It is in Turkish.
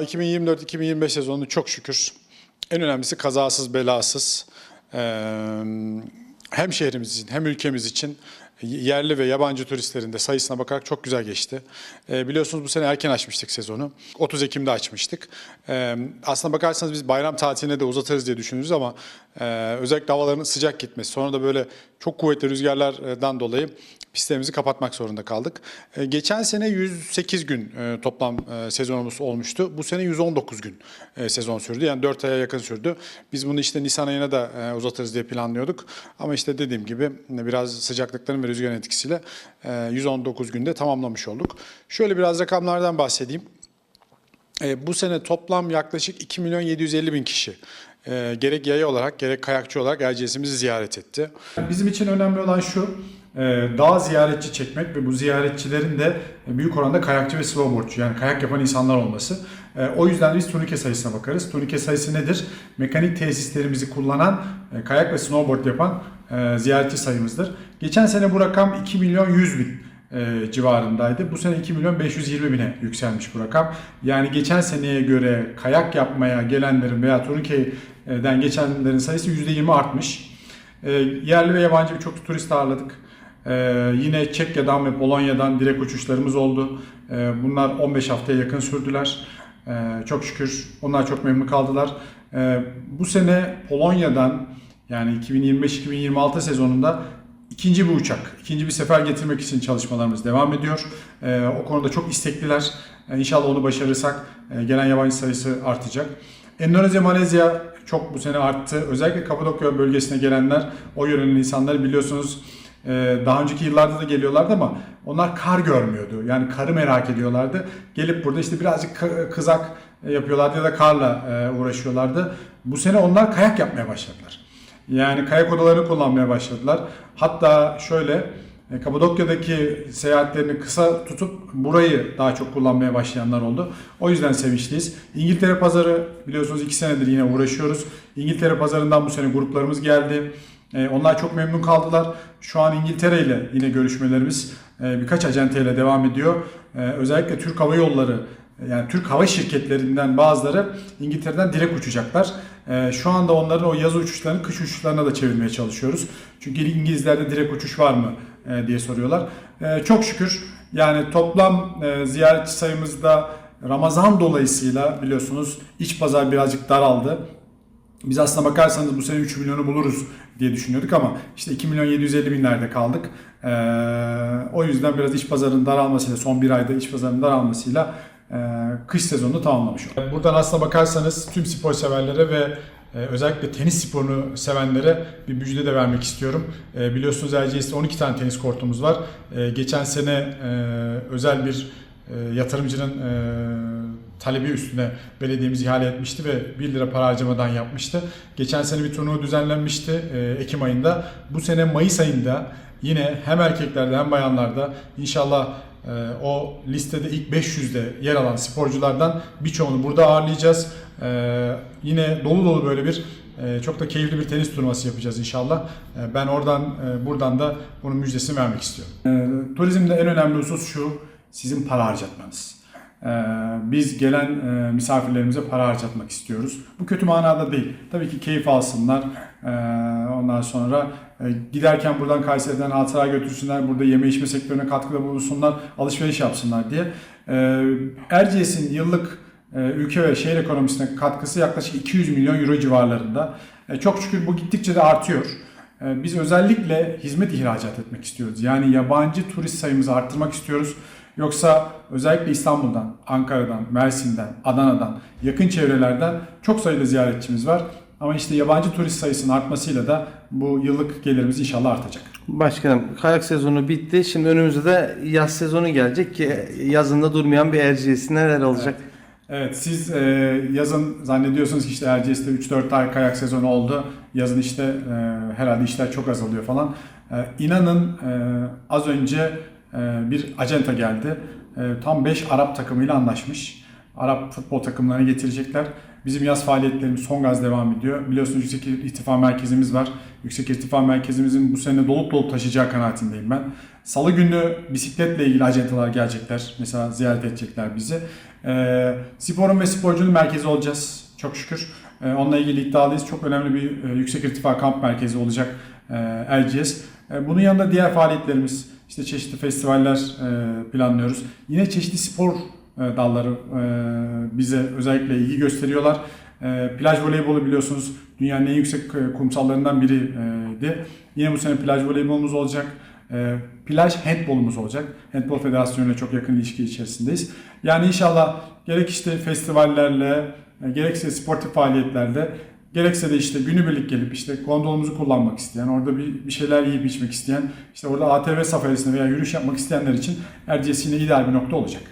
2024-2025 sezonu çok şükür en önemlisi kazasız belasız hem şehrimiz için hem ülkemiz için yerli ve yabancı turistlerin de sayısına bakarak çok güzel geçti. Eee, biliyorsunuz bu sene erken açmıştık sezonu. 30 Ekim'de açmıştık. Eee aslına bakarsanız biz bayram tatiline de uzatırız diye düşünürüz ama eee, özellikle havaların sıcak gitmesi sonra da böyle çok kuvvetli rüzgarlardan dolayı pistlerimizi kapatmak zorunda kaldık. E, Geçen sene 108 gün e, toplam e, sezonumuz olmuştu. Bu sene 119 gün sezon sürdü. Yani 4 aya yakın sürdü. Biz bunu işte Nisan ayına da e, uzatırız diye planlıyorduk. Ama işte dediğim gibi biraz sıcaklıkların ve rüzgarın etkisiyle e, 119 günde tamamlamış olduk. Şöyle biraz rakamlardan bahsedeyim. Bu sene toplam yaklaşık 2 milyon 750 bin kişi gerek yaya olarak gerek kayakçı olarak Erciyes'imizi ziyaret etti. Bizim için önemli olan şu, e, dağ ziyaretçi çekmek ve bu ziyaretçilerin de büyük oranda kayakçı ve snowboardçu yani kayak yapan insanlar olması. E, O yüzden de biz turnike sayısına bakarız. Turnike sayısı nedir? Mekanik tesislerimizi kullanan e, kayak ve snowboard yapan e, ziyaretçi sayımızdır. Geçen sene bu rakam 2 milyon 100 bin e, civarındaydı. Bu sene 2 milyon 520 bine yükselmiş bu rakam. Yani geçen seneye göre kayak yapmaya gelenlerin veya Turnikey'den geçenlerin sayısı %20 artmış. E, yerli ve yabancı birçok turist ağırladık. E, yine Çekya'dan ve Polonya'dan direkt uçuşlarımız oldu. E, bunlar 15 haftaya yakın sürdüler. E, çok şükür onlar çok memnun kaldılar. E, bu sene Polonya'dan yani 2025-2026 sezonunda ikinci bir uçak, ikinci bir sefer getirmek için çalışmalarımız devam ediyor. Ee, o konuda çok istekliler. Ee, inşallah onu başarırsak e, gelen yabancı sayısı artacak. Endonezya, Malezya çok bu sene arttı. Özellikle Kapadokya bölgesine gelenler, o yörenin insanları biliyorsunuz daha önceki yıllarda da geliyorlardı ama onlar kar görmüyordu. Yani karı merak ediyorlardı. Gelip burada işte birazcık kızak yapıyorlardı ya da karla e, uğraşıyorlardı. Bu sene onlar kayak yapmaya başladılar. Yani kayak odalarını kullanmaya başladılar. Hatta şöyle e, Kapadokya'daki seyahatlerini kısa tutup burayı daha çok kullanmaya başlayanlar oldu. O yüzden sevinçliyiz. İngiltere pazarı biliyorsunuz iki senedir yine uğraşıyoruz. İngiltere pazarından bu sene gruplarımız geldi. E, Onlar çok memnun kaldılar. Şu an İngiltere ile yine görüşmelerimiz e, birkaç acenteyle devam ediyor. E, Özellikle Türk Hava Yolları yani Türk hava şirketlerinden bazıları İngiltere'den direkt uçacaklar. Şu anda onların o yaz uçuşlarını kış uçuşlarına da çevirmeye çalışıyoruz. Çünkü İngilizlerde direkt uçuş var mı diye soruyorlar. Çok şükür yani toplam e, ziyaretçi sayımızda Ramazan dolayısıyla biliyorsunuz iç pazar birazcık daraldı. Biz aslına bakarsanız bu sene 3 milyonu buluruz diye düşünüyorduk ama işte 2 milyon 750 binlerde kaldık. Ee, o yüzden biraz iç pazarın daralmasıyla son bir ayda iç pazarın daralmasıyla e, kış sezonunu tamamlamış olduk. Buradan aslına bakarsanız tüm spor severlere ve e, özellikle tenis sporunu sevenlere bir müjde de vermek istiyorum. E, biliyorsunuz Erciyes'te 12 tane tenis kortumuz var. E, geçen sene özel bir yatırımcının talebi üstüne belediyemiz ihale etmişti ve 1 lira para harcamadan yapmıştı. Geçen sene bir turnuva düzenlenmişti e, Ekim ayında. Bu sene Mayıs ayında yine hem erkeklerde hem bayanlarda inşallah e, o listede ilk 500'de yer alan sporculardan birçoğunu burada ağırlayacağız. E, yine dolu dolu böyle bir e, çok da keyifli bir tenis turnuvası yapacağız inşallah. E, ben oradan e, buradan da bunun müjdesini vermek istiyorum. Turizmde en önemli husus şu sizin para harcatmanız. Ee, Biz gelen e, misafirlerimize para harcatmak istiyoruz. Bu kötü manada değil. Tabii ki keyif alsınlar. Ee, Ondan sonra e, giderken buradan Kayseri'den hatıra götürsünler. Burada yeme içme sektörüne katkıda bulunsunlar. Alışveriş yapsınlar diye. Ee, Erciyes'in yıllık e, ülke ve şehir ekonomisine katkısı yaklaşık 200 milyon euro civarlarında. Çok şükür bu gittikçe de artıyor. Biz özellikle hizmet ihracat etmek istiyoruz. Yani yabancı turist sayımızı arttırmak istiyoruz. Yoksa özellikle İstanbul'dan, Ankara'dan, Mersin'den, Adana'dan, yakın çevrelerden çok sayıda ziyaretçimiz var. Ama işte yabancı turist sayısının artmasıyla da bu yıllık gelirimiz inşallah artacak. Başkanım kayak sezonu bitti. Şimdi önümüzde de yaz sezonu gelecek ki yazında durmayan bir Erciyes neler olacak? Evet siz e, yazın zannediyorsunuz ki işte Erciyes'te 3-4 ay kayak sezonu oldu. Yazın işte e, herhalde işler çok azalıyor falan. E, inanın e, az önce bir acenta geldi. E, tam 5 Arap takımıyla anlaşmış. Arap futbol takımlarını getirecekler. Bizim yaz faaliyetlerimiz son gaz devam ediyor. Biliyorsunuz Yüksek İrtifa Merkezimiz var. Yüksek İrtifa Merkezimizin bu sene dolup dolup taşıyacağı kanaatindeyim ben. Salı günü bisikletle ilgili ajantalar gelecekler. Mesela ziyaret edecekler bizi. Ee, sporun ve sporcunun merkezi olacağız. Çok şükür. Ee, onunla ilgili iddialıyız. Çok önemli bir e, yüksek irtifa kamp merkezi olacak e, Erciyes. E, bunun yanında diğer faaliyetlerimiz, işte çeşitli festivaller e, planlıyoruz. Yine çeşitli spor e, dalları bize özellikle ilgi gösteriyorlar. Plaj voleybolu biliyorsunuz dünyanın en yüksek kumsallarından biriydi. Yine bu sene plaj voleybolumuz olacak. Plaj handbolumuz olacak. Handbol Federasyonu ile çok yakın ilişki içerisindeyiz. Yani inşallah gerek işte festivallerle, gerekse sportif faaliyetlerde, gerekse de işte günübirlik gelip işte gondolumuzu kullanmak isteyen, orada bir, bir şeyler yiyip içmek isteyen, işte orada ATV safarisinde veya yürüyüş yapmak isteyenler için Erciyes yine ideal bir nokta olacak.